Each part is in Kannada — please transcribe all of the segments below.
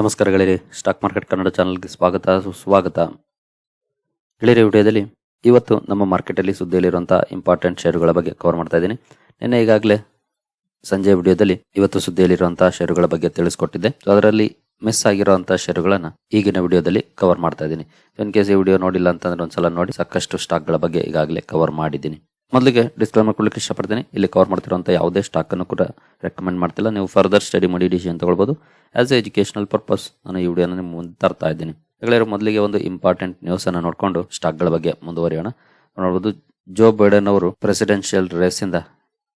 ನಮಸ್ಕಾರ ಗೆಳೆಯರಿ, ಸ್ಟಾಕ್ ಮಾರ್ಕೆಟ್ ಕನ್ನಡ ಚಾನಲ್ಗೆ ಸ್ವಾಗತ, ಸುಸ್ವಾಗತ. ಗೆಳೆಯರಿ ವಿಡಿಯೋದಲ್ಲಿ ಇವತ್ತು ನಮ್ಮ ಮಾರ್ಕೆಟಲ್ಲಿ ಸುದ್ದಿಯಲ್ಲಿರುವಂಥ ಇಂಪಾರ್ಟೆಂಟ್ ಷೇರುಗಳ ಬಗ್ಗೆ ಕವರ್ ಮಾಡ್ತಾ ಇದ್ದೀನಿ. ನಿನ್ನೆ ಈಗಾಗಲೇ ಸಂಜೆ ವಿಡಿಯೋದಲ್ಲಿ ಇವತ್ತು ಸುದ್ದಿಯಲ್ಲಿರುವಂಥ ಷೇರುಗಳ ಬಗ್ಗೆ ತಿಳಿಸ್ಕೊಟ್ಟಿದ್ದೆ. ಸೊ ಅದರಲ್ಲಿ ಮಿಸ್ ಆಗಿರುವಂಥ ಷೇರುಗಳನ್ನ ಈಗಿನ ವಿಡಿಯೋದಲ್ಲಿ ಕವರ್ ಮಾಡ್ತಾ ಇದ್ದೀನಿ. ಇನ್ ಕೇಸ್ ಈ ವಿಡಿಯೋ ನೋಡಿಲ್ಲ ಅಂತಂದ್ರೆ ಒಂದ್ಸಲ ನೋಡಿ. ಸಾಕಷ್ಟು ಸ್ಟಾಕ್ಗಳ ಬಗ್ಗೆ ಈಗಾಗಲೇ ಕವರ್ ಮಾಡಿದ್ದೀನಿ. ಮೊದಲಿಗೆ ಡಿಸ್ಕ್ಲೈಮರ್ ಕೊಡ್ಲಿಕ್ಕೆ ಇಷ್ಟಪಡ್ತೀನಿ. ಇಲ್ಲಿ ಕವರ್ ಮಾಡ್ತಿರುವಂಥ ಯಾವುದೇ ಸ್ಟಾಕನ್ನು ಕೂಡ ರೆಕಮೆಂಡ್ ಮಾಡ್ತಿಲ್ಲ. ನೀವು ಫರ್ದರ್ ಸ್ಟಡಿ ಮಾಡಿ ಡಿಸಿಷನ್ ತಗೊಳ್ಬೋದು. ಆಸ್ ಎ ಎಜುಕೇಷನಲ್ ಪರ್ಪಸ್ ನಾನು ಈ ವಿಡಿಯೋನ ನಿಮ್ಮ ಮುಂದೆ ತರ್ತಾ ಇದ್ದೀನಿ. ಗೆಳೆಯರು, ಮೊದಲಿಗೆ ಒಂದು ಇಂಪಾರ್ಟೆಂಟ್ ನ್ಯೂಸನ್ನು ನೋಡಿಕೊಂಡು ಸ್ಟಾಕ್ಗಳ ಬಗ್ಗೆ ಮುಂದುವರಿಯೋಣ. ನೋಡ್ಬೋದು ಜೋ ಬೈಡನ್ ಅವರು ಪ್ರೆಸಿಡೆನ್ಷಿಯಲ್ ರೇಸಿಂದ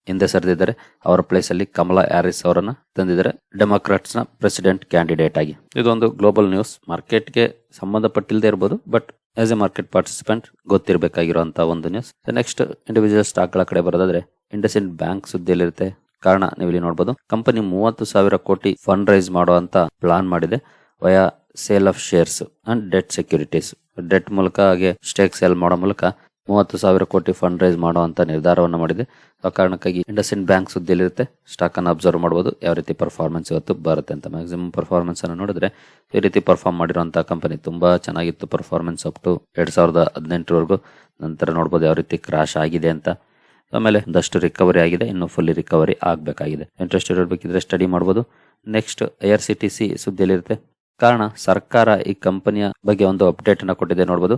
ಹಿಂದೆ ಸರಿದಿದ್ದಾರೆ. ಅವರ ಪ್ಲೇಸ್ ಅಲ್ಲಿ ಕಮಲಾ ಹ್ಯಾರಿಸ್ ಅವರನ್ನು ತಂದಿದ್ದಾರೆ. ಡೆಮೋಕ್ರಾಟ್ಸ್ನ ಪ್ರೆಸಿಡೆಂಟ್ ಕ್ಯಾಂಡಿಡೇಟ್ ಆಗಿ. ಇದೊಂದು ಗ್ಲೋಬಲ್ ನ್ಯೂಸ್ ಮಾರ್ಕೆಟ್ಗೆ ಸಂಬಂಧಪಟ್ಟಿಲ್ಲದೆ ಇರ್ಬೋದು but as a market participant ಗೊತ್ತಿರಬೇಕಾಗಿರುವಂತಹ ಒಂದು ನ್ಯೂಸ್ ನೆಕ್ಸ್ಟ್ ಇಂಡಿವಿಜುವಲ್ ಸ್ಟಾಕ್ಗಳ ಕಡೆ ಬರೋದಾದ್ರೆ ಇಂಡಸ್ ಇಂಡ್ ಬ್ಯಾಂಕ್ ಸುದ್ದಿಯಲ್ಲಿರುತ್ತೆ. ಕಾರಣ ನೀವು ಇಲ್ಲಿ ನೋಡಬಹುದು ಕಂಪನಿ ಮೂವತ್ತು ಸಾವಿರ ಕೋಟಿ ಫಂಡ್ ರೈಸ್ ಮಾಡುವಂತ ಪ್ಲಾನ್ ಮಾಡಿದೆ via sale of shares and debt securities debt ಮೂಲಕ ಹಾಗೆ ಸ್ಟೇಕ್ ಸೇಲ್ ಮಾಡೋ ಮೂಲಕ ಮೂವತ್ತು ಸಾವಿರ ಕೋಟಿ ಫಂಡ್ ರೈಸ್ ಮಾಡುವಂತ ನಿರ್ಧಾರವನ್ನು ಮಾಡಿದೆ. ಆ ಕಾರಣಕ್ಕಾಗಿ ಇಂಡಸ್ ಇಂಡ್ ಬ್ಯಾಂಕ್ ಸುದ್ದಿಯಲ್ಲಿರುತ್ತೆ. ಸ್ಟಾಕ್ ಅನ್ನು ಅಬ್ಸರ್ವ್ ಮಾಡಬಹುದು ಯಾವ ರೀತಿ ಪರ್ಫಾರ್ಮೆನ್ಸ್ ಇವತ್ತು ಬರುತ್ತೆ ಅಂತ. ಮ್ಯಾಕ್ಸಿಮಮ್ ಪರ್ಫಾರ್ಮೆನ್ಸ್ ಅನ್ನು ನೋಡಿದ್ರೆ ಈ ರೀತಿ ಪರ್ಫಾರ್ಮ್ ಮಾಡಿರುವಂತಹ ಕಂಪನಿ ತುಂಬಾ ಚೆನ್ನಾಗಿತ್ತು. ಪರ್ಫಾರ್ಮೆನ್ಸ್ ಅಪ್ ಟು ಎರಡ್ ಸಾವಿರದ ಹದಿನೆಂಟರವರೆಗೂ. ನಂತರ ನೋಡಬಹುದು ಯಾವ ರೀತಿ ಕ್ರಾಶ್ ಆಗಿದೆ ಅಂತ. ಆಮೇಲೆ ಒಂದಷ್ಟು ರಿಕವರಿ ಆಗಿದೆ. ಇನ್ನು ಫುಲ್ಲಿ ರಿಕವರಿ ಆಗಬೇಕಾಗಿದೆ. ಇಂಟ್ರೆಸ್ಟ್ ಇರಬೇಕಿದ್ರೆ ಸ್ಟಡಿ ಮಾಡ್ಬೋದು. Next I R C T C ಸುದ್ದಿಯಲ್ಲಿರುತ್ತೆ. ಕಾರಣ ಸರ್ಕಾರ ಈ ಕಂಪನಿಯ ಬಗ್ಗೆ ಒಂದು ಅಪ್ಡೇಟ್ ಅನ್ನ ಕೊಟ್ಟಿದೆ ನೋಡಬಹುದು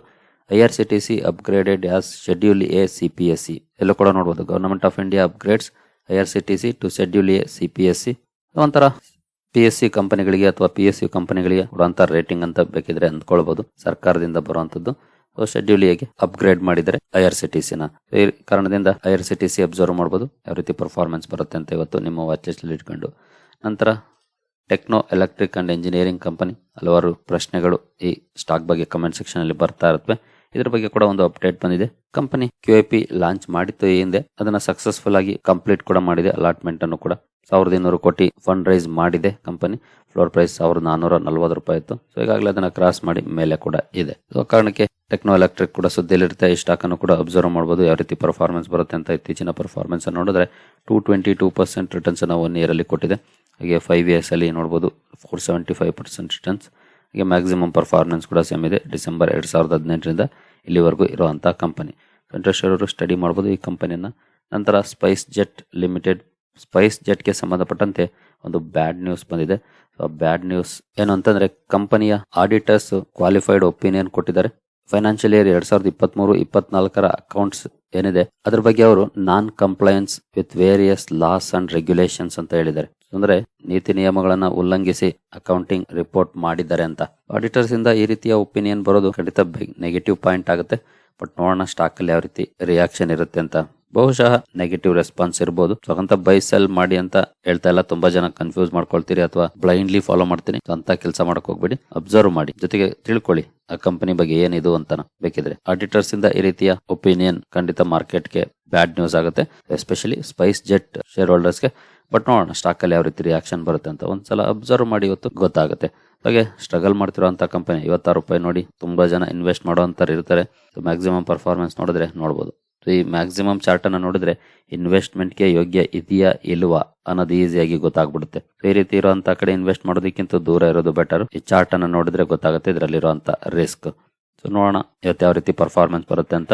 I R C T C upgraded as schedule A C P S C ಎಲ್ಲೂ ಕೂಡ ನೋಡಬಹುದು government of India upgrades I R C T C to schedule A C P S C ಒಂಥರ ಪಿ ಎಸ್ ಸಿ ಕಂಪನಿಗಳಿಗೆ ಅಥವಾ ಪಿ ಎಸ್ ಯು ಕಂಪನಿಗಳಿಗೆ ಕೊಡುವಂತ ರೇಟಿಂಗ್ ಅಂತ ಬೇಕಿದ್ರೆ ಅಂದ್ಕೊಳ್ಬಹುದು ಸರ್ಕಾರದಿಂದ ಬರುವಂತದ್ದು. ಶೆಡ್ಯೂಲ್ ಎಗೆ ಅಪ್ಗ್ರೇಡ್ ಮಾಡಿದರೆ ಐ ಆರ್ ಸಿ ಟಿ ಸಿನ ಈ ಕಾರಣದಿಂದ I R C T C observe ಮಾಡಬಹುದು ಯಾವ ರೀತಿ ಪರ್ಫಾರ್ಮೆನ್ಸ್ ಬರುತ್ತೆ ಅಂತ ಇವತ್ತು ನಿಮ್ಮ ವಾಚ್ ಅಲ್ಲಿ ಇಟ್ಕೊಂಡು. ನಂತರ Techno Electric and Engineering company ಹಲವಾರು ಪ್ರಶ್ನೆಗಳು ಈ ಸ್ಟಾಕ್ ಬಗ್ಗೆ ಕಮೆಂಟ್ ಸೆಕ್ಷನ್ ಅಲ್ಲಿ ಬರ್ತಾ ಇರುತ್ತವೆ. ಇದ್ರ ಬಗ್ಗೆ ಕೂಡ ಒಂದು ಅಪ್ಡೇಟ್ ಬಂದಿದೆ. Company Q I P launch ಮಾಡಿತ್ತು ಹಿಂದೆ. ಅದನ್ನ ಸಕ್ಸಸ್ಫುಲ್ ಆಗಿ ಕಂಪ್ಲೀಟ್ ಕೂಡ ಮಾಡಿದೆ. ಅಲಾಟ್ಮೆಂಟ್ ಅನ್ನು ಕೂಡ ಸಾವಿರದ ಇನ್ನೂರು ಕೋಟಿ ಫಂಡ್ ರೈಸ್ ಮಾಡಿದೆ ಕಂಪನಿ. ಫ್ಲೋರ್ ಪ್ರೈಸ್ ಸಾವಿರದ ನಾನೂರ ನಲ್ವತ್ತು ರೂಪಾಯಿ ಇತ್ತು. ಸೊ ಈಗಾಗಲೇ ಅದನ್ನ ಕ್ರಾಸ್ ಮಾಡಿ ಮೇಲೆ ಕೂಡ ಇದೆ. ಸೊ ಕಾರಣಕ್ಕೆ ಟೆಕ್ನೋ ಎಲೆಕ್ಟ್ರಿಕ್ ಕೂಡ ಸುದ್ದಿಯಲ್ಲಿರುತ್ತೆ. ಈ ಸ್ಟಾಕ್ ಅನ್ನು ಕೂಡ ಅಬ್ಸರ್ವ್ ಮಾಡಬಹುದು ಯಾವ ರೀತಿ ಪರ್ಫಾರ್ಮೆನ್ಸ್ ಬರುತ್ತೆ ಅಂತ ಇತ್ತೀಚಿನ ಪರ್ಫಾರ್ಮೆನ್ಸ್ ನೋಡಿದ್ರೆ two twenty two percent returns one year ಅಲ್ಲಿ ಕೊಟ್ಟಿದೆ. ಹಾಗೆ ಫೈವ್ ಇಯರ್ಸ್ ಅಲ್ಲಿ ನೋಡಬಹುದು four seventy five percent returns ಹಾಗೆ ಮ್ಯಾಕ್ಸಿಮಮ್ ಪರ್ಫಾರ್ಮೆನ್ಸ್ ಕೂಡ ಸೇಮ್ ಇದೆ. ಡಿಸೆಂಬರ್ ಎರಡು ಸಾವಿರದ ಹದಿನೆಂಟರಿಂದ ಇಲ್ಲಿವರೆಗೂ ಇರುವಂಥ ಕಂಪನಿ ಇಂಟ್ರೆಸ್ಟ್ ಅವರು ಸ್ಟಡಿ ಮಾಡಬಹುದು ಈ ಕಂಪನಿಯನ್ನು ನಂತರ ಸ್ಪೈಸ್ ಜೆಟ್ ಲಿಮಿಟೆಡ್ ಸ್ಪೈಸ್ ಜೆಟ್ಗೆ ಸಂಬಂಧಪಟ್ಟಂತೆ ಒಂದು ಬ್ಯಾಡ್ ನ್ಯೂಸ್ ಬಂದಿದೆ. ಬ್ಯಾಡ್ ನ್ಯೂಸ್ ಏನು ಅಂತಂದ್ರೆ ಕಂಪನಿಯ ಆಡಿಟರ್ಸ್ ಕ್ವಾಲಿಫೈಡ್ ಒಪಿನಿಯನ್ ಕೊಟ್ಟಿದ್ದಾರೆ. ಫೈನಾನ್ಷಿಯಲ್ ಇಯರ್ ಎರಡು ಸಾವಿರದ ಇಪ್ಪತ್ತ್ ಮೂರು ಇಪ್ಪತ್ನಾಲ್ಕರ ಅಕೌಂಟ್ಸ್ ಏನಿದೆ? ಅದ್ರ ಬಗ್ಗೆ ಅವರು non compliance with various laws and regulations ಅಂತ ಹೇಳಿದ್ದಾರೆ. ಅಂದ್ರೆ ನೀತಿ ನಿಯಮಗಳನ್ನ ಉಲ್ಲಂಘಿಸಿ ಅಕೌಂಟಿಂಗ್ ರಿಪೋರ್ಟ್ ಮಾಡಿದ್ದಾರೆ ಅಂತ. ಆಡಿಟರ್ಸ್ ಇಂದ ಈ ರೀತಿಯ ಒಪಿನಿಯನ್ ಬರೋದು ಖಂಡಿತ ನೆಗೆಟಿವ್ ಪಾಯಿಂಟ್ ಆಗುತ್ತೆ. ಬಟ್ ನೋಡೋಣ ಸ್ಟಾಕ್ ಅಲ್ಲಿ ಯಾವ ರೀತಿ ರಿಯಾಕ್ಷನ್ ಇರುತ್ತೆ ಅಂತ. ಬಹುಶಃ ನೆಗೆಟಿವ್ ರೆಸ್ಪಾನ್ಸ್ ಇರಬಹುದು ಸೊ ಅಂತ ಬೈ ಸೆಲ್ ಮಾಡಿ ಅಂತ ಹೇಳ್ತಾ ಇಲ್ಲ. ತುಂಬಾ ಜನ ಕನ್ಫ್ಯೂಸ್ ಮಾಡ್ಕೊಳ್ತೀರಿ ಅಥವಾ ಬ್ಲೈಂಡ್ಲಿ ಫಾಲೋ ಮಾಡ್ತೀನಿ. ಅಂತ ಕೆಲಸ ಮಾಡಕ್ ಹೋಗ್ಬೇಡಿ. ಅಬ್ಸರ್ವ್ ಮಾಡಿ. ಜೊತೆಗೆ ತಿಳ್ಕೊಳ್ಳಿ, ಆ ಕಂಪನಿ ಬಗ್ಗೆ ಏನಿದು ಅಂತ ಬೇಕಿದ್ರೆ. ಆಡಿಟರ್ಸ್ ಇಂದ ಈ ರೀತಿಯ ಒಪಿನಿಯನ್ ಖಂಡಿತ ಮಾರ್ಕೆಟ್ಗೆ ಬ್ಯಾಡ್ ನ್ಯೂಸ್ ಆಗುತ್ತೆ. ಎಸ್ಪೆಷಲಿ ಸ್ಪೈಸ್ ಜೆಟ್ ಶೇರ್ ಹೋಲ್ಡರ್ಸ್ಗೆ ಬಟ್ ನೋಡೋಣ ಸ್ಟಾಕ್ ಅಲ್ಲಿ ಯಾವ ರೀತಿ ರಿಯಾಕ್ಷನ್ ಬರುತ್ತೆ ಅಂತ. ಒಂದ್ಸಲ ಅಬ್ಸರ್ವ್ ಮಾಡಿ ಇವತ್ತು ಗೊತ್ತಾಗುತ್ತೆ. ಹಾಗೆ ಸ್ಟ್ರಗಲ್ ಮಾಡ್ತಿರುವಂತ ಕಂಪನಿ ಐವತ್ತಾರು ರೂಪಾಯಿ ನೋಡಿ ತುಂಬಾ ಜನ ಇನ್ವೆಸ್ಟ್ ಮಾಡುವಂತ ಇರ್ತಾರೆ. ಮ್ಯಾಕ್ಸಿಮಮ್ ಪರ್ಫಾರ್ಮೆನ್ಸ್ ನೋಡಿದ್ರೆ ನೋಡಬಹುದು ಈ ಮ್ಯಾಕ್ಸಿಮಮ್ ಚಾರ್ಟನ್ನು ನೋಡಿದ್ರೆ ಇನ್ವೆಸ್ಟ್ಮೆಂಟ್ಗೆ ಯೋಗ್ಯ ಇದೆಯಾ ಇಲ್ವಾ ಅನ್ನೋದು ಈಸಿಯಾಗಿ ಗೊತ್ತಾಗ್ಬಿಡುತ್ತೆ. ಈ ರೀತಿ ಇರುವಂತ ಕಡೆ ಇನ್ವೆಸ್ಟ್ ಮಾಡೋದಕ್ಕಿಂತ ದೂರ ಇರೋದು ಬೆಟರ್ ಈ ಚಾರ್ಟ್ ಅನ್ನು ನೋಡಿದ್ರೆ ಗೊತ್ತಾಗುತ್ತೆ ಇದರಲ್ಲಿರುವಂತ ರಿಸ್ಕ್ ಸೊ ನೋಡೋಣ ಇವತ್ತು ಯಾವ ರೀತಿ ಪರ್ಫಾರ್ಮೆನ್ಸ್ ಬರುತ್ತೆ ಅಂತ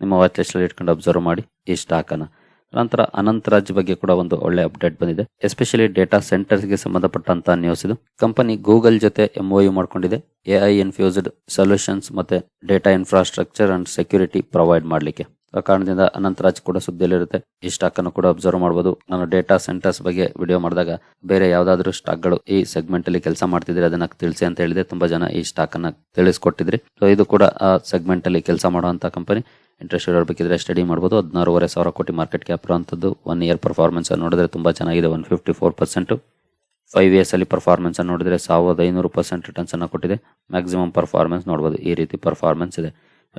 ನಿಮ್ಮ ವಾಚ್ ಲಿಸ್ಟ್ ಇಟ್ಕೊಂಡು ಅಬ್ಸರ್ವ್ ಮಾಡಿ ಈ ಸ್ಟಾಕ್ ಅನ್ನ. ನಂತರ ಅನಂತರಾಜ್ ಬಗ್ಗೆ ಕೂಡ ಒಂದು ಒಳ್ಳೆ ಅಪ್ಡೇಟ್ ಬಂದಿದೆ. ಎಸ್ಪೆಷಲಿ ಡೇಟಾ ಸೆಂಟರ್ಸ್ಗೆ ಸಂಬಂಧಪಟ್ಟಂತ ನ್ಯೂಸ್ ಇದು. ಕಂಪನಿ ಗೂಗಲ್ ಜೊತೆ ಎಂಒಯು ಮಾಡ್ಕೊಂಡಿದೆ. ಎಐ ಇನ್ಫ್ಯೂಸ್ಡ್ ಸೊಲ್ಯೂಷನ್ಸ್ ಮತ್ತೆ data infrastructure and security provide ಮಾಡಲಿಕ್ಕೆ. ಆ ಕಾರಣದಿಂದ ಅನಂತರಾಜ್ ಕೂಡ ಸುದ್ದಿಯಲ್ಲಿರುತ್ತೆ. ಈ ಸ್ಟಾಕ್ ಅನ್ನು ಕೂಡ ಅಬ್ಸರ್ವ್ ಮಾಡಬಹುದು ನಾನು ಡೇಟಾ ಸೆಂಟರ್ಸ್ ಬಗ್ಗೆ ವಿಡಿಯೋ ಮಾಡಿದಾಗ ಬೇರೆ ಯಾವ್ದಾದ್ರು ಸ್ಟಾಕ್ಗಳು ಈ ಸೆಗ್ಮೆಂಟ್ ಅಲ್ಲಿ ಕೆಲಸ ಮಾಡ್ತಿದ್ರೆ ಅದನ್ನ ತಿಳಿಸಿ ಅಂತ ಹೇಳಿದೆ. ತುಂಬಾ ಜನ ಈ ಸ್ಟಾಕ್ ಅನ್ನ ತಿಳಿಸ್ಕೊಟ್ಟಿದ್ರಿ. ಸೊ ಇದು ಕೂಡ ಆ ಸೆಗ್ಮೆಂಟ್ ಅಲ್ಲಿ ಕೆಲಸ ಮಾಡುವಂತ ಕಂಪನಿ ಇಂಟ್ರೆಸ್ಟ್ ಇರೋರು ಬೇಕಿದ್ರೆ ಸ್ಟಡಿ ಮಾಡಬಹುದು ಹದಿನಾರೂವರೆ ಸಾವಿರ ಕೋಟಿ ಮಾರ್ಕೆಟ್ ಕ್ಯಾಪ್ ಇರುವಂತದ್ದು. ಒನ್ ಇಯರ್ ಪರ್ಫಾರ್ಮೆನ್ಸ್ ನೋಡಿದ್ರೆ ತುಂಬಾ ಚೆನ್ನಾಗಿದೆ. One fifty four percent five years ಅಲ್ಲಿ ಪರ್ಫಾರ್ಮೆನ್ಸ್ ಅನ್ನು ನೋಡಿದ್ರೆ ಸಾವಿರದ ಐನೂರು ಪರ್ಸೆಂಟ್ ರಿಟರ್ನ್ಸ್ ಅನ್ನು ಕೊಟ್ಟಿದೆ. ಮ್ಯಾಕ್ಸಿಮಮ್ ಪರ್ಫಾರ್ಮೆನ್ಸ್ ನೋಡಬಹುದು ಈ ರೀತಿ ಪರ್ಫಾರ್ಮೆನ್ಸ್ ಇದೆ.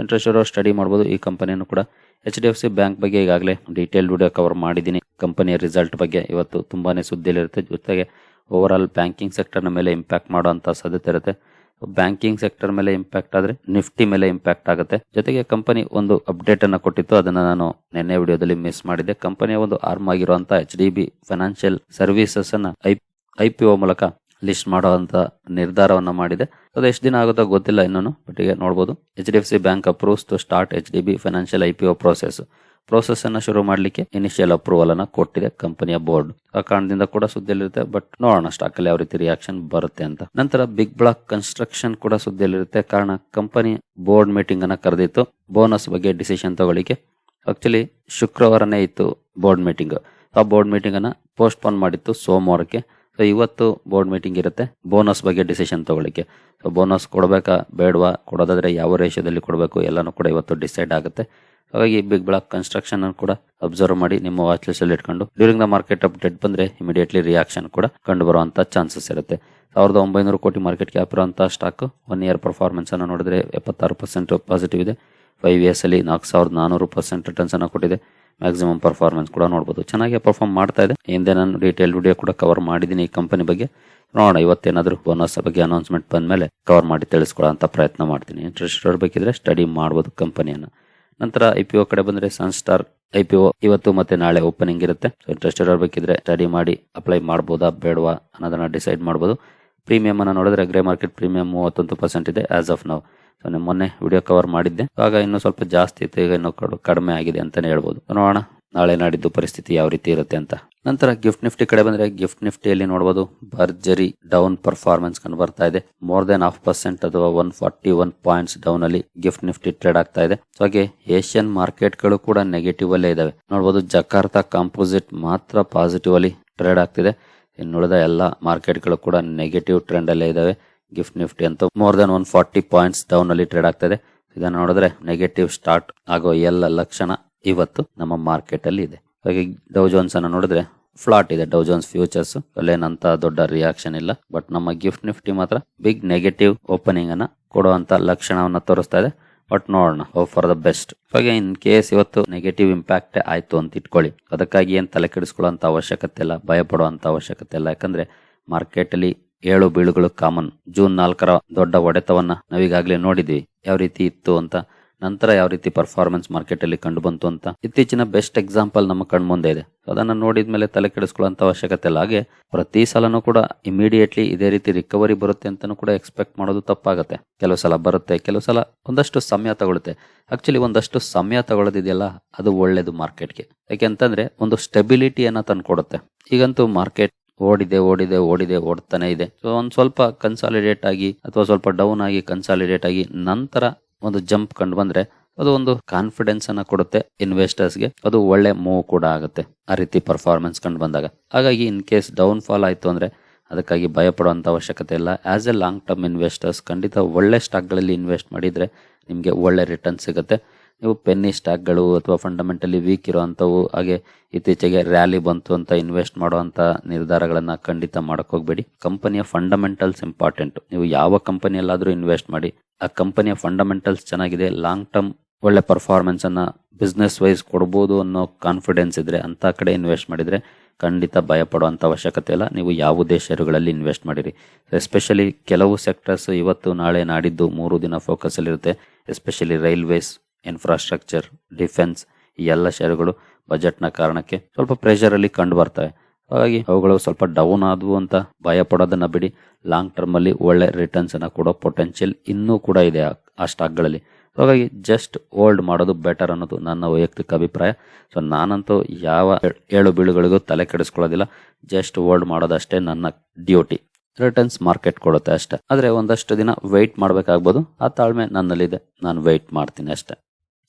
ಇಂಟ್ರೆಸ್ಟ್ ಇರೋ ಸ್ಟಡಿ ಮಾಡಬಹುದು ಈ ಕಂಪನಿಯನ್ನು ಕೂಡ H D F C bank ಬಗ್ಗೆ ಈಗಾಗಲೇ ಡೀಟೇಲ್ ವಿಡಿಯೋ ಕವರ್ ಮಾಡಿದ್ದೀನಿ. ಕಂಪನಿಯ ರಿಸಲ್ಟ್ ಬಗ್ಗೆ ಇವತ್ತು ತುಂಬಾನೇ ಸುದ್ದಿಯಲ್ಲಿರುತ್ತೆ ಜೊತೆಗೆ ಓವರ್ ಆಲ್ ಬ್ಯಾಂಕಿಂಗ್ ಸೆಕ್ಟರ್ನ ಮೇಲೆ ಇಂಪ್ಯಾಕ್ಟ್ ಮಾಡುವಂಥ ಸಾಧ್ಯತೆ ಇರುತ್ತೆ. ಬ್ಯಾಂಕಿಂಗ್ ಸೆಕ್ಟರ್ ಮೇಲೆ ಇಂಪ್ಯಾಕ್ಟ್ ಆದ್ರೆ ನಿಫ್ಟಿ ಮೇಲೆ ಇಂಪ್ಯಾಕ್ಟ್ ಆಗುತ್ತೆ. ಜೊತೆಗೆ ಕಂಪನಿ ಒಂದು ಅಪ್ಡೇಟ್ ಅನ್ನ ಕೊಟ್ಟಿತ್ತು. ಅದನ್ನ ನಾನು ನಿನ್ನೆ ವಿಡಿಯೋದಲ್ಲಿ ಮಿಸ್ ಮಾಡಿದ್ದೆ. ಕಂಪನಿಯ ಒಂದು ಆರ್ಮ್ ಆಗಿರುವಂತಹ H D B financial services ಅನ್ನ ಐ ಐ ಪಿ ಒ ಮೂಲಕ ಲಿಸ್ಟ್ ಮಾಡುವಂತ ನಿರ್ಧಾರವನ್ನ ಮಾಡಿದೆ. ಅದು ಎಷ್ಟು ದಿನ ಆಗುತ್ತೋ ಗೊತ್ತಿಲ್ಲ ಇನ್ನೂ ಬಟ್ ಈಗ ನೋಡಬಹುದು H D F C bank approves to start H D B financial I P O process process ಅನ್ನ ಶುರು ಮಾಡಲಿಕ್ಕೆ ಇನಿಷಿಯಲ್ ಅಪ್ರೂವಲ್ ಅನ್ನ ಕೊಟ್ಟಿದೆ ಕಂಪನಿಯ ಬೋರ್ಡ್. ಆ ಕಾರಣದಿಂದ ಕೂಡ ಸುದ್ದಿಯಲ್ಲಿರುತ್ತೆ ಬಟ್ ನೋಡೋಣ ಸ್ಟಾಕ್ ಅಲ್ಲಿ ಯಾವ ರೀತಿ ರಿಯಾಕ್ಷನ್ ಬರುತ್ತೆ ಅಂತ. ನಂತರ ಬಿಗ್ ಬ್ಲಾಕ್ ಕನ್ಸ್ಟ್ರಕ್ಷನ್ ಕೂಡ ಸುದ್ದಿಯಲ್ಲಿರುತ್ತೆ. ಕಾರಣ ಕಂಪನಿ ಬೋರ್ಡ್ ಮೀಟಿಂಗ್ ಅನ್ನ ಕರೆದಿತ್ತು. ಬೋನಸ್ ಬಗ್ಗೆ ಡಿಸಿಷನ್ ತಗೊಳ್ಳಿಕ್ಕೆ. ಆಕ್ಚುಲಿ ಶುಕ್ರವಾರನೇ ಇತ್ತು ಬೋರ್ಡ್ ಮೀಟಿಂಗ್ ಆ ಬೋರ್ಡ್ ಮೀಟಿಂಗ್ ಅನ್ನ ಪೋಸ್ಟ್ಪೋನ್ ಮಾಡಿತ್ತು ಸೋಮವಾರಕ್ಕೆ. ಸೊ ಇವತ್ತು ಬೋರ್ಡ್ ಮೀಟಿಂಗ್ ಇರುತ್ತೆ. ಬೋನಸ್ ಬಗ್ಗೆ ಡಿಸಿಷನ್ ತಗೊಳ್ಳಿಕ್ಕೆ. ಸೊ ಬೋನಸ್ ಕೊಡಬೇಕಾ? ಬೇಡವಾ? ಕೊಡೋದಾದ್ರೆ ಯಾವ ರೇಷದಲ್ಲಿ ಕೊಡಬೇಕು? ಎಲ್ಲನೂ ಕೂಡ ಇವತ್ತು ಡಿಸೈಡ್ ಆಗುತ್ತೆ. ಹಾಗಾಗಿ ಬಿಗ್ ಬ್ಲಾಕ್ ಕನ್ಸ್ಟ್ರಕ್ಷನ್ ಅನ್ನು ಕೂಡ ಅಬ್ಸರ್ವ್ ಮಾಡಿ ನಿಮ್ಮ ವಾಚ್ ಲಿಸ್ಟ್ ಅಲ್ಲಿ ಇಟ್ಕೊಂಡು ಡ್ಯೂರಿಂಗ್ ದ ಮಾರ್ಕೆಟ್ ಅಪ್ಡೇಟ್ ಬಂದ್ರೆ ಇಮಿಡಿಯೇಟ್ಲಿ ರಿಯಾಕ್ಷನ್ ಕೂಡ ಕಂಡು ಬರುವಂತ ಚಾನ್ಸಸ್ ಇರುತ್ತೆ. ಸಾವಿರದ ಒಂಬೈನೂರು ಕೋಟಿ ಮಾರ್ಕೆಟ್ ಕ್ಯಾಪ್ ಇರುವಂತಹ ಸ್ಟಾಕ್ ಒನ್ ಇಯರ್ ಪರ್ಫಾರ್ಮೆನ್ಸ್ ಅನ್ನು ನೋಡಿದ್ರೆ ಎಪ್ಪತ್ತಾರು ಪರ್ಸೆಂಟ್ ಪಾಸಿಟಿವ್ ಇದೆ. ಫೈವ್ ಇಯರ್ಸ್ ಅಲ್ಲಿ ನಾಲ್ಕು ಸಾವಿರದ ನಾನೂರು ಪರ್ಸೆಂಟ್ ರಿಟರ್ನ್ಸ್ ಅನ್ನು ಕೊಟ್ಟಿದೆ. ಮ್ಯಾಕ್ಸಿಮಮ್ ಪರ್ಫಾರ್ಮೆನ್ಸ್ ಕೂಡ ನೋಡಬಹುದು ಚೆನ್ನಾಗಿ ಪರ್ಫಾರ್ಮ್ ಮಾಡ್ತಾ ಇದೆ. ಹಿಂದೆ ನಾನು ಡೀಟೇಲ್ ವಿಡಿಯೋ ಕೂಡ ಕವರ್ ಮಾಡಿದ್ದೀನಿ ಈ ಕಂಪನಿ ಬಗ್ಗೆ. ನೋಡೋಣ, ಇವತ್ತೇನಾದರೂ ಬೋನಸ್ ಬಗ್ಗೆ ಅನೌನ್ಸ್ಮೆಂಟ್ ಬಂದ ಮೇಲೆ ಕವರ್ ಮಾಡಿ ತಿಳಿಸ್ಕೊಳ್ಳೋ ಪ್ರಯತ್ನ ಮಾಡ್ತೀನಿ. ಇಂಟ್ರೆಸ್ಟ್ ಇರಬೇಕಿದ್ರೆ ಸ್ಟಡಿ ಮಾಡ್ಬೋದು ಕಂಪನಿಯನ್ನು ನಂತರ ಐ ಪಿ ಒ ಕಡೆ ಬಂದ್ರೆ ಸನ್ಸ್ಟಾರ್ ಐ ಪಿ ಒ ಇವತ್ತು ಮತ್ತೆ ನಾಳೆ ಓಪನಿಂಗ್ ಇರುತ್ತೆ. ಇಂಟ್ರೆಸ್ಟ್ ಇರಬೇಕಿದ್ರೆ ಸ್ಟಡಿ ಮಾಡಿ ಅಪ್ಲೈ ಮಾಡ್ಬೋದಾ ಬೇಡವಾ ಅನ್ನೋದನ್ನ ಡಿಸೈಡ್ ಮಾಡ್ಬೋದು. ಪ್ರೀಮಿಯಂ ಅನ್ನ ನೋಡಿದ್ರೆ ಗ್ರೇ ಮಾರ್ಕೆಟ್ ಪ್ರೀಮಿಯಂ ಮೂವತ್ತೊಂದು ಪರ್ಸೆಂಟ್ ಇದೆ ಆಸ್ ಆಫ್ ನಾವು ಸೊ ಮೊನ್ನೆ ವಿಡಿಯೋ ಕವರ್ ಮಾಡಿದ್ದೆ. ಆಗ ಇನ್ನು ಸ್ವಲ್ಪ ಜಾಸ್ತಿ ಇತ್ತು ಈಗ ಇನ್ನೂ ಕಡು- ಕಡಿಮೆ ಆಗಿದೆ ಅಂತಾನೆ ಹೇಳ್ಬೋದು. ನೋಡೋಣ. ನಾಳೆ ನಾಡಿದ್ದು ಪರಿಸ್ಥಿತಿ ಯಾವ ರೀತಿ ಇರುತ್ತೆ ಅಂತ. ನಂತರ ಗಿಫ್ಟ್ ನಿಫ್ಟಿ ಕಡೆ ಬಂದ್ರೆ ಗಿಫ್ಟ್ ನಿಫ್ಟಿಯಲ್ಲಿ ನೋಡಬಹುದು ಭರ್ಜರಿ ಡೌನ್ ಪರ್ಫಾರ್ಮೆನ್ಸ್ ಕಂಡು ಬರ್ತಾ ಇದೆ. ಮೋರ್ ದೆನ್ ಹಾಫ್ ಪರ್ಸೆಂಟ್ ಅಥವಾ one forty one points down ಅಲ್ಲಿ ಗಿಫ್ಟ್ ನಿಫ್ಟಿ ಟ್ರೇಡ್ ಆಗ್ತಾ ಇದೆ. ಹಾಗೆ ಏಷ್ಯನ್ ಮಾರ್ಕೆಟ್ಗಳು ಕೂಡ ನೆಗೆಟಿವ್ ಅಲ್ಲೇ ಇದಾವೆ. ನೋಡಬಹುದು ಜಕಾರ್ತಾ ಕಾಂಪೋಸಿಟ್ ಮಾತ್ರ ಪಾಸಿಟಿವ್ ಅಲ್ಲಿ ಟ್ರೇಡ್ ಆಗ್ತಿದೆ. ಇನ್ನುಳಿದ ಎಲ್ಲ ಮಾರ್ಕೆಟ್ಗಳು ಕೂಡ ನೆಗೆಟಿವ್ ಟ್ರೆಂಡ್ ಅಲ್ಲೇ ಇದಾವೆ. ಗಿಫ್ಟ್ ನಿಫ್ಟಿ ಅಂತ more than one forty points down ಅಲ್ಲಿ ಟ್ರೇಡ್ ಆಗ್ತದೆ. ಇದೆ ಇದನ್ನ ನೋಡಿದ್ರೆ ನೆಗೆಟಿವ್ ಸ್ಟಾರ್ಟ್ ಆಗೋ ಎಲ್ಲ ಲಕ್ಷಣ ಇವತ್ತು ನಮ್ಮ ಮಾರ್ಕೆಟ್ ಅಲ್ಲಿ ಇದೆ. ಹಾಗೆ ಡೌ ಜೋನ್ಸ್ ಅನ್ನ ನೋಡಿದ್ರೆ ಫ್ಲಾಟ್ ಇದೆ. ಡೌ ಜೋನ್ಸ್ ಫ್ಯೂಚರ್ಸ್ ಅಲ್ಲೇನಂತ ದೊಡ್ಡ ರಿಯಾಕ್ಷನ್ ಇಲ್ಲ. ಬಟ್ ನಮ್ಮ ಗಿಫ್ಟ್ ನಿಫ್ಟಿ ಮಾತ್ರ ಬಿಗ್ ನೆಗೆಟಿವ್ ಓಪನಿಂಗ್ ಅನ್ನ ಕೊಡುವಂತ ಲಕ್ಷಣವನ್ನ ತೋರಿಸ್ತಾ ಇದೆ. ಬಟ್ ನೋಡೋಣ. ಫಾರ್ ದ ಬೆಸ್ಟ್ ಹಾಗೆ ಇನ್ ಕೇಸ್ ಇವತ್ತು ನೆಗೆಟಿವ್ ಇಂಪ್ಯಾಕ್ಟ್ ಆಯ್ತು ಅಂತ ಇಟ್ಕೊಳ್ಳಿ. ಅದಕ್ಕಾಗಿ ಏನ್ ತಲೆ ಕೆಡಿಸ್ಕೊಳ್ಳೋ ಅವಶ್ಯಕತೆ ಇಲ್ಲ ಭಯ ಪಡುವಂತ ಅವಶ್ಯಕತೆ ಇಲ್ಲ. ಯಾಕಂದ್ರೆ ಮಾರ್ಕೆಟ್ ಅಲ್ಲಿ ಏಳು ಬೀಳುಗಳು ಕಾಮನ್. ಜೂನ್ ನಾಲ್ಕರ ದೊಡ್ಡ ಹೊಡೆತವನ್ನ ನಾವೀಗಾಗಲೇ ನೋಡಿದ್ವಿ. ಯಾವ ರೀತಿ ಇತ್ತು ಅಂತ. ನಂತರ ಯಾವ ರೀತಿ ಪರ್ಫಾರ್ಮೆನ್ಸ್ ಮಾರ್ಕೆಟ್ ಅಲ್ಲಿ ಕಂಡು ಬಂತು ಅಂತ. ಇತ್ತೀಚಿನ ಬೆಸ್ಟ್ ಎಕ್ಸಾಂಪಲ್ ನಮ್ಮ ಕಣ್ಮುಂದೆ ಇದೆ. ಅದನ್ನ ನೋಡಿದ್ಮೇಲೆ ತಲೆ ಕೆಡಿಸ್ಕೊಳ್ಳುವಂತ ಅವಶ್ಯಕತೆ ಇಲ್ಲ. ಹಾಗೆ ಪ್ರತಿ ಸಲನೂ ಕೂಡ ಇಮಿಡಿಯೇಟ್ಲಿ ಇದೇ ರೀತಿ ರಿಕವರಿ ಬರುತ್ತೆ ಅಂತಾನು ಕೂಡ ಎಕ್ಸ್ಪೆಕ್ಟ್ ಮಾಡೋದು ತಪ್ಪಾಗುತ್ತೆ. ಕೆಲವು ಸಲ ಬರುತ್ತೆ, ಕೆಲವು ಸಲ ಒಂದಷ್ಟು ಸಮಯ ತಗೊಳುತ್ತೆ. ಆಕ್ಚುಲಿ ಒಂದಷ್ಟು ಸಮಯ ತಗೊಳ್ಳೋದಿದೆಯಲ್ಲ ಅದು ಒಳ್ಳೇದು ಮಾರ್ಕೆಟ್ಗೆ ಯಾಕೆಂತಂದ್ರೆ, ಒಂದು ಸ್ಟೆಬಿಲಿಟಿಯನ್ನ ತಂದುಕೊಡುತ್ತೆ. ಈಗಂತೂ ಮಾರ್ಕೆಟ್ ಓಡಿದೆ ಓಡಿದೆ ಓಡಿದೆ, ಓಡ್ತಾನೆ ಇದೆ. ಸೊ ಒಂದು ಸ್ವಲ್ಪ ಕನ್ಸಾಲಿಡೇಟ್ ಆಗಿ ಅಥವಾ ಸ್ವಲ್ಪ ಡೌನ್ ಆಗಿ ಕನ್ಸಾಲಿಡೇಟ್ ಆಗಿ ನಂತರ ಒಂದು ಜಂಪ್ ಕಂಡು ಬಂದ್ರೆ ಅದು ಒಂದು ಕಾನ್ಫಿಡೆನ್ಸ್ ಅನ್ನ ಕೊಡುತ್ತೆ ಇನ್ವೆಸ್ಟರ್ಸ್ಗೆ. ಅದು ಒಳ್ಳೆ ಮೂವ್ ಕೂಡ ಆಗುತ್ತೆ ಆ ರೀತಿ ಪರ್ಫಾರ್ಮೆನ್ಸ್ ಕಂಡು ಬಂದಾಗ. ಹಾಗಾಗಿ ಇನ್ ಕೇಸ್ ಡೌನ್ ಫಾಲ್ ಆಯ್ತು ಅಂದ್ರೆ ಅದಕ್ಕಾಗಿ ಭಯಪಡುವಂತ ಅವಶ್ಯಕತೆ ಇಲ್ಲ. As a long term investors ಖಂಡಿತ ಒಳ್ಳೆ ಸ್ಟಾಕ್ಗಳಲ್ಲಿ ಇನ್ವೆಸ್ಟ್ ಮಾಡಿದ್ರೆ ನಿಮಗೆ ಒಳ್ಳೆ ರಿಟರ್ನ್ ಸಿಗುತ್ತೆ. ನೀವು ಪೆನ್ನಿ ಸ್ಟಾಕ್ಗಳು ಅಥವಾ ಫಂಡಮೆಂಟಲಿ ವೀಕ್ ಇರುವಂಥವು. ಹಾಗೆ ಇತ್ತೀಚೆಗೆ ರ್ಯಾಲಿ ಬಂತು ಅಂತ ಇನ್ವೆಸ್ಟ್ ಮಾಡುವಂಥ ನಿರ್ಧಾರಗಳನ್ನು ಖಂಡಿತ ಮಾಡೋಕ್ಕೋಗ್ಬೇಡಿ ಕಂಪನಿಯ ಫಂಡಮೆಂಟಲ್ಸ್ ಇಂಪಾರ್ಟೆಂಟ್ ನೀವು ಯಾವ ಕಂಪನಿಯಲ್ಲಾದರೂ ಇನ್ವೆಸ್ಟ್ ಮಾಡಿ. ಆ ಕಂಪನಿಯ ಫಂಡಮೆಂಟಲ್ಸ್ ಚೆನ್ನಾಗಿದೆ. ಲಾಂಗ್ ಟರ್ಮ್ ಒಳ್ಳೆ ಪರ್ಫಾರ್ಮೆನ್ಸನ್ನು ಬಿಸ್ನೆಸ್ ವೈಸ್ ಕೊಡ್ಬೋದು ಅನ್ನೋ ಕಾನ್ಫಿಡೆನ್ಸ್ ಇದ್ರೆ ಅಂತ ಕಡೆ ಇನ್ವೆಸ್ಟ್ ಮಾಡಿದ್ರೆ ಖಂಡಿತ ಭಯ ಪಡುವಂತ ಅವಶ್ಯಕತೆ ಇಲ್ಲ. ನೀವು ಯಾವುದೇ ಷೇರುಗಳಲ್ಲಿ ಇನ್ವೆಸ್ಟ್ ಮಾಡಿರಿ. ಎಸ್ಪೆಷಲಿ ಕೆಲವು ಸೆಕ್ಟರ್ಸ್ ಇವತ್ತು ನಾಳೆ ನಾಡಿದ್ದು ಮೂರು ದಿನ ಫೋಕಸ್ ಅಲ್ಲಿರುತ್ತೆ. ಎಸ್ಪೆಷಲಿ ರೈಲ್ವೇಸ್ ಇನ್ಫ್ರಾಸ್ಟ್ರಕ್ಚರ್ ಡಿಫೆನ್ಸ್ ಈ ಎಲ್ಲ ಶೇರುಗಳು ಬಜೆಟ್ನ ಕಾರಣಕ್ಕೆ ಸ್ವಲ್ಪ ಪ್ರೆಷರಲ್ಲಿ ಕಂಡು ಬರ್ತವೆ. ಹಾಗಾಗಿ ಅವುಗಳು ಸ್ವಲ್ಪ ಡೌನ್ ಆದವು ಅಂತ ಭಯ ಪಡೋದನ್ನ ಬಿಡಿ. ಲಾಂಗ್ ಟರ್ಮ್ ಅಲ್ಲಿ ಒಳ್ಳೆ ರಿಟರ್ನ್ಸ್ ಅನ್ನ ಕೊಡೋ ಪೊಟೆನ್ಷಿಯಲ್ ಇನ್ನೂ ಕೂಡ ಇದೆ ಆ- ಸ್ಟಾಕ್ಗಳಲ್ಲಿ ಹಾಗಾಗಿ ಜಸ್ಟ್ ಹೋಲ್ಡ್ ಮಾಡೋದು ಬೆಟರ್ ಅನ್ನೋದು ನನ್ನ ವೈಯಕ್ತಿಕ ಅಭಿಪ್ರಾಯ. ಸೊ ನಾನಂತೂ ಯಾವ ಏಳು ಬೀಳುಗಳಿಗೂ ತಲೆ ಕೆಡಿಸ್ಕೊಳ್ಳೋದಿಲ್ಲ. ಜಸ್ಟ್ ಹೋಲ್ಡ್ ಮಾಡೋದಷ್ಟೇ ನನ್ನ ಡ್ಯೂಟಿ ರಿಟರ್ನ್ಸ್ ಮಾರ್ಕೆಟ್ ಕೊಡುತ್ತೆ ಅಷ್ಟೇ. ಆದರೆ ಒಂದಷ್ಟು ದಿನ ವೆಯ್ಟ್ ಮಾಡಬೇಕಾಗ್ಬೋದು. ಆ ತಾಳ್ಮೆ ನನ್ನಲ್ಲಿದೆ. ನಾನು ವೆಯ್ಟ್ ಮಾಡ್ತೀನಿ ಅಷ್ಟೇ.